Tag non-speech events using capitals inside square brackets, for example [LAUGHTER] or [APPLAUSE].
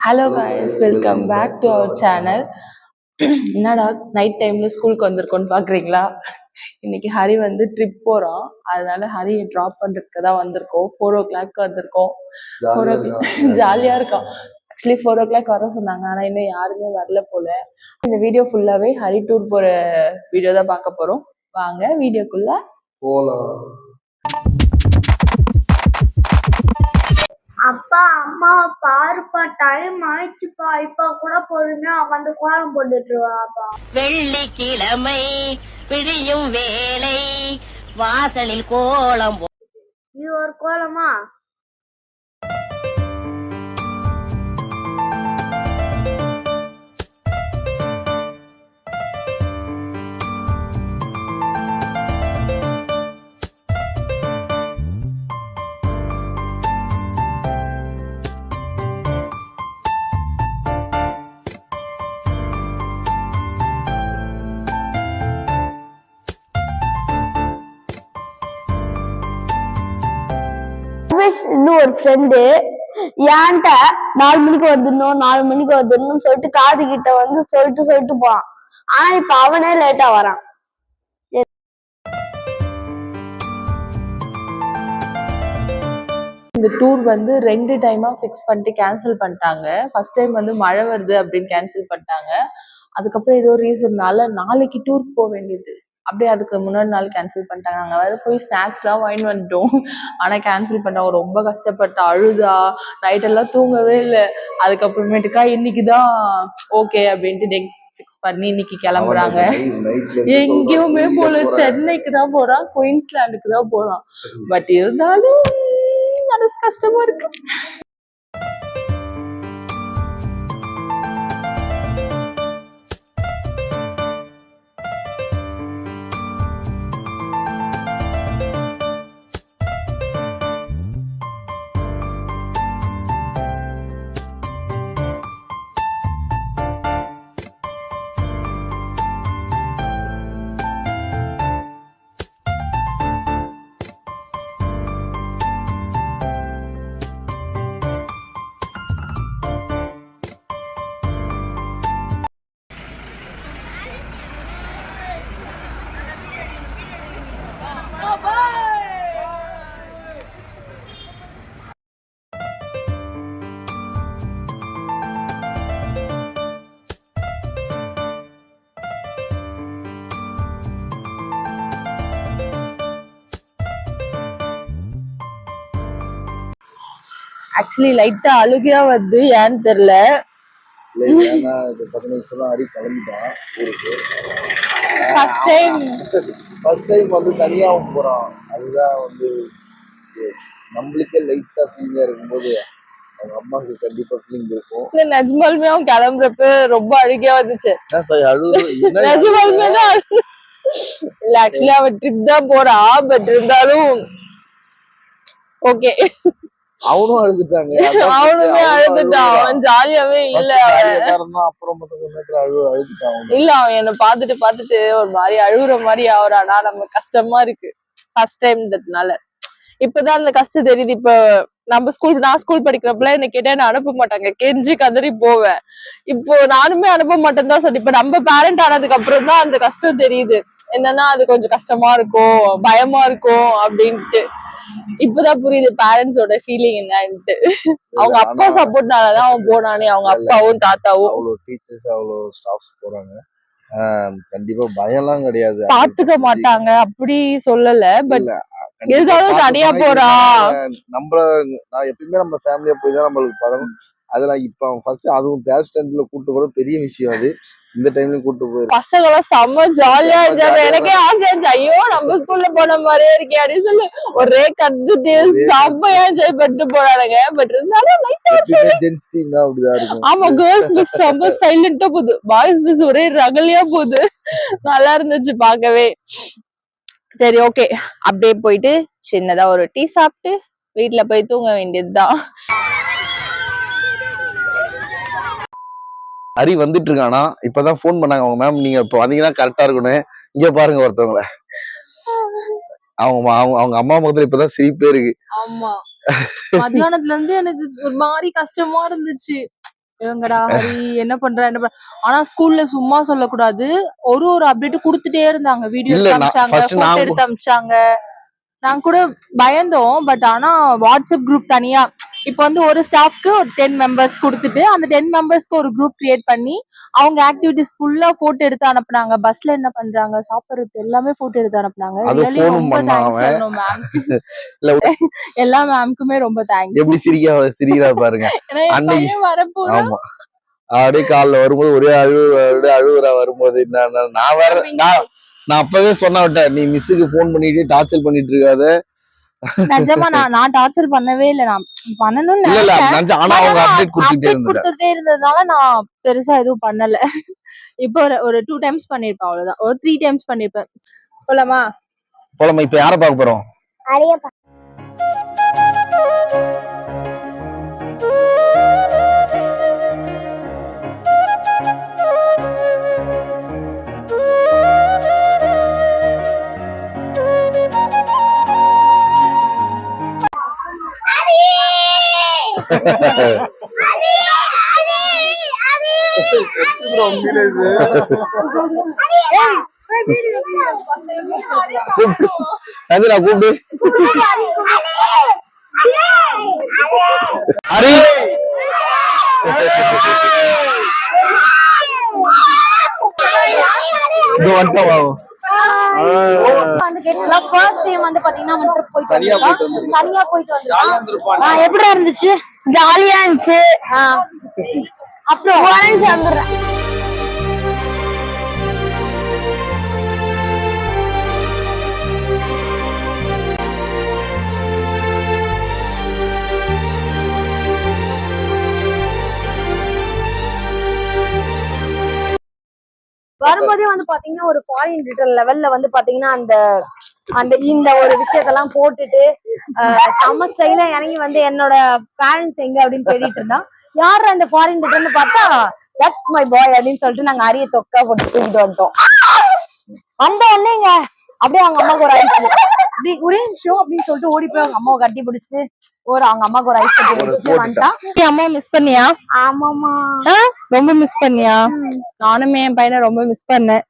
Hello guys welcome back to our channel என்னடா night டைம்ல ஸ்கூலுக்கு வந்திருக்கோன்னு பாக்குறீங்களா? இன்னைக்கு ஹரி வந்து ட்ரிப் போறோம் அதனால ஹரியை ட்ராப் பண்றதுக்கு தான் வந்திருக்கோம். ஃபோர் ஓ கிளாக் வந்திருக்கோம் ஃபோர் ஓ ஜாலியா இருக்கோம் ஆக்சுவலி ஃபோர் ஓ கிளாக் வர சொன்னாங்க. ஆனா இன்னும் யாருமே வரல போல. இந்த வீடியோ ஃபுல்லாவே ஹரி டூர் போற வீடியோ தான் பார்க்க போறோம். வாங்க வீடியோக்குள்ள போலாம். அப்பா அம்மா பாருப்பா டைம் ஆயிடுச்சுப்பா. இப்ப கூட பொறுமையா உட்காந்து கோலம் போட்டுட்டு வாப்பா வெள்ளிக்கிழமை விழியும் வேளை வாசலில் கோலம் இது ஒரு கோலமா? இன்னும் ஒரு ஃப்ரெண்டு ஏன்ட்ட நாலு மணிக்கு வந்துடணும் நாலு மணிக்கு வந்துடணும்னு சொல்லிட்டு காது கிட்ட வந்து சொல்லிட்டு சொல்லிட்டு போறான். ஆனா இப்ப அவனே லேட்டா வரான். இந்த டூர் வந்து ரெண்டு டைமா ஃபிக்ஸ் பண்ணிட்டு கேன்சல் பண்ணிட்டாங்க. ஃபர்ஸ்ட் டைம் வந்து மழை வருது அப்படின்னு கேன்சல் பண்ணிட்டாங்க. அதுக்கப்புறம் ஏதோ ரீசன்னால நாளைக்கு டூர் போக வேண்டியது. அப்படியே அதுக்கு முன்னாடி நாள் கேன்சல் பண்ணிட்டாங்க. நாங்கள் வேற போய் ஸ்நாக்ஸ்லாம் வாங்கி வந்துட்டோம். ஆனால் கேன்சல் பண்ணாங்க ரொம்ப கஷ்டப்பட்டா அழுதா நைட் எல்லாம் தூங்கவே இல்லை. அதுக்கப்புறமேட்டுக்கா இன்னைக்கு தான் ஓகே அப்படின்ட்டு டேட் ஃபிக்ஸ் பண்ணி இன்னைக்கு கிளம்புறாங்க. எங்கேயுமே போல. சென்னைக்கு தான் போறான். குயின்ஸ்லாண்டுக்கு தான் போறான். பட் இருந்தாலும் மனசு கஷ்டமா இருக்கு. ஆக்சுவலி லைட்டா அழுகையா வருது ஏன்னு தெரியல. ஃபர்ஸ்ட் டைம் ஃபர்ஸ்ட் டைம் வந்து தனியாகவும் போறான். அதுதான் வந்து நம்மளுக்கே லைட்டா ஃபீலிங்கா இருக்கும்போது அவங்க அம்மாவுக்கு கண்டிப்பா ஃபீலிங் இருக்கும். இல்ல நிஜமாலுமே அவன் கிளம்புறப்ப ரொம்ப அழுகையா வந்துச்சு. நிஜமாலுமே தான். இல்ல ஆக்சுவலி அவன் ட்ரிப் தான் போறா பட் இருந்தாலும் ஓகே அவனும் அழுதுட்டாங்க. [LAUGHS] அவனுமே அழுதுட்டான். அவன் ஜாலியாவே இல்ல. அப்புறம் அழுதுட்டான். இல்ல அவன் என்ன பாத்துட்டு பாத்துட்டு ஒரு மாதிரி அழுகுற மாதிரி ஆகுறானா. நம்ம கஷ்டமா இருக்கு. ஃபர்ஸ்ட் டைம்ன்றதுனால இப்பதான் அந்த கஷ்டம் தெரியுது. இப்ப நம்ம ஸ்கூல் நான் ஸ்கூல் படிக்கிறப்பல என்ன கேட்டா என்ன அனுப்ப மாட்டாங்க. கெஞ்சி கதறி போவேன். இப்போ நானுமே அனுப்ப மாட்டேன் தான் சொல்லி இப்ப நம்ம பேரண்ட் ஆனதுக்கு அப்புறம் தான் அந்த கஷ்டம் தெரியுது. என்னன்னா அது கொஞ்சம் கஷ்டமா இருக்கும் பயமா இருக்கும் அப்படின்ட்டு. இப்பதான் புரியுது பேரண்ட்ஸோட ஃபீலிங் என்னன்ட்டு. அவங்க அப்பா சப்போர்ட்னாலதான் அவன் போனானே அவங்க அப்பாவும் தாத்தாவும். அவ்வளோ டீச்சர்ஸ் அவ்வளோ ஸ்டாஃப்ஸ் போறாங்க. கண்டிப்பா பயம்லாம் கிடையாது. பாத்துக்க மாட்டாங்க அப்படி சொல்லல பட் இருந்தாலும் தனியா. போறா. நம்மள நான் எப்பயுமே நம்ம ஃபேமிலியா போய் தான் நம்மளுக்கு பழகும். அதெல்லாம் இப்ப அவன் ஃபர்ஸ்ட் அதுவும் தேர்ட் ஸ்டாண்டர்ட்ல கூட்டு போறது பெரிய விஷயம் அது. இந்த டைம்லயும் கூட்டு போயிரு. பசங்க எல்லாம் செம்ம ஜாலியா இருந்தாங்க எனக்கே ஆசையா இருந்துச்சு. ஐயோ நம்ம ஸ்கூல்ல போன மாதிரியே இருக்கே அப்படின்னு சொல்லி ஒரே கத்துட்டு செம்மையா என்ஜாய் பண்ணிட்டு போறானுங்க பட் இருந்தாலும் ஆமா கேர்ள்ஸ் மிஸ் செம்ம சைலண்டா போகுது. பாய்ஸ் மிஸ் ஒரே ரகலியா போகுது. நல்லா இருந்துச்சு பார்க்கவே. சரி ஓகே அப்படியே போயிட்டு சின்னதா ஒரு டீ சாப்பிட்டு வீட்ல போய் தூங்க வேண்டியதுதான். ஹரி வந்துட்டு இருக்கானா இப்பதான் ஃபோன் பண்ணாங்க. அவங்க மேம் நீங்க இப்போ வந்தீங்கன்னா கரெக்டா இருக்கணும் இங்க பாருங்க ஒருத்தவங்கள. அவங்க அவங்க அவங்க அம்மா முகத்துல இப்பதான் சிரிப்பே இருக்கு. ஆமா. மத்தியானத்துல இருந்து எனக்கு ஒரு மாதிரி கஷ்டமா இருந்துச்சு. இவங்கடா ஹரி என்ன பண்ற என்ன பண்ற ஆனா ஸ்கூல்ல சும்மா சொல்லக்கூடாது. ஒரு ஒரு அப்டேட் கொடுத்துட்டே இருந்தாங்க. வீடியோ அமிச்சாங்க எடுத்து அமிச்சாங்க. நாங்க கூட பயந்தோம் பட் ஆனா வாட்ஸ்அப் குரூப் தனியா இப்போ வந்து ஒரு ஸ்டாஃப்க்கு ஒரு டென் மெம்பர்ஸ் கொடுத்துட்டு அந்த டென் மெம்பர்ஸ்க்கு ஒரு குரூப் கிரியேட் பண்ணி அவங்க ஆக்டிவிட்டிஸ் ஃபுல்லா போட்டோ எடுத்து அனுப்புனாங்க. பஸ்ல என்ன பண்றாங்க? சாப்பிடுறது எல்லாமே போட்டோ எடுத்து அனுப்புனாங்க. [LAUGHS] எல்லா மேம்க்குமே ரொம்ப தேங்க்ஸ் எப்படி சிரிக்க சிரிக்கிறா பாருங்க. அன்னைக்கு- ஆமா. அப்படியே காலைல வரும்போது ஒரே அழுவு அப்படியே அழுகுறா வரும்போது என்ன நான் வேற நான் நான் அப்பவே சொன்ன விட்டேன் நீ மிஸ்ஸுக்கு ஃபோன் பண்ணிட்டு டார்ச்சர் பண்ணிட்டு இருக்காத. நிஜமா நான் நான் டார்ச்சர் பண்ணவே இல்ல. நான் பண்ணணும்னு இல்ல இல்ல நினைச்சேன். நினைச்சேன் ஆனா அவங்க அப்டேட் கொடுத்துட்டே இருந்ததுனால நான் பெருசா எதுவும் பண்ணல. இப்போ ஒரு ஒரு டூ டைம்ஸ் பண்ணிருப்பேன் அவ்வளவுதான். ஒரு த்ரீ டைம்ஸ் பண்ணிருப்பேன். போலாமா போலாமா இப்ப யார பார்க்க போறோம்? சந்திரா கூப்பிடு. ஹரி இது வந்துட்டோம். வாவு. ஃபர்ஸ்ட் டைம் வந்து பாத்தீங்கன்னா அவன் போயிட்டு வந்திருக்கான். தனியா போயிட்டு வந்திருக்கான். ஆ, எப்படிடா இருந்துச்சு? ஜாலியா இருந்துச்சு. அப்புறம் உடனே வந்துடுறேன் வரும்போதே வந்து பாத்தீங்கன்னா ஒரு ஃபாரின் ரிட்டர்ன் லெவல்ல வந்து பாத்தீங்கன்னா அந்த அந்த இந்த ஒரு விஷயத்தெல்லாம் போட்டுட்டு அஹ், செம்ம ஸ்டைலா இறங்கி வந்து என்னோட பேரண்ட்ஸ் எங்க அப்படின்னு தேடிட்டு இருந்தான். யார் அந்த ஃபாரின் ரிட்டர்ன் பார்த்தா தட்ஸ் மை பாய் அப்படின்னு சொல்லிட்டு நாங்க அரிய தொக்கா போட்டு தூக்கிட்டு வந்துட்டோம். வந்த உடனேங்க அப்படியே அவங்க அம்மாவுக்கு ஒரு ஐஸ் அப்படி ஒரே நிமிஷம் அப்படின்னு சொல்லிட்டு ஓடி போய் அவங்க அம்மாவை கட்டி பிடிச்சிட்டு ஒரு அவங்க அம்மாவுக்கு ஒரு ஐஸ் கட்டி பிடிச்சிட்டு. வந்துட்டான். அம்மா மிஸ் பண்ணியா? ஆமாமா ரொம்ப மிஸ் பண்ணியா? நானுமே என் பையனை ரொம்ப மிஸ் பண்ணேன்.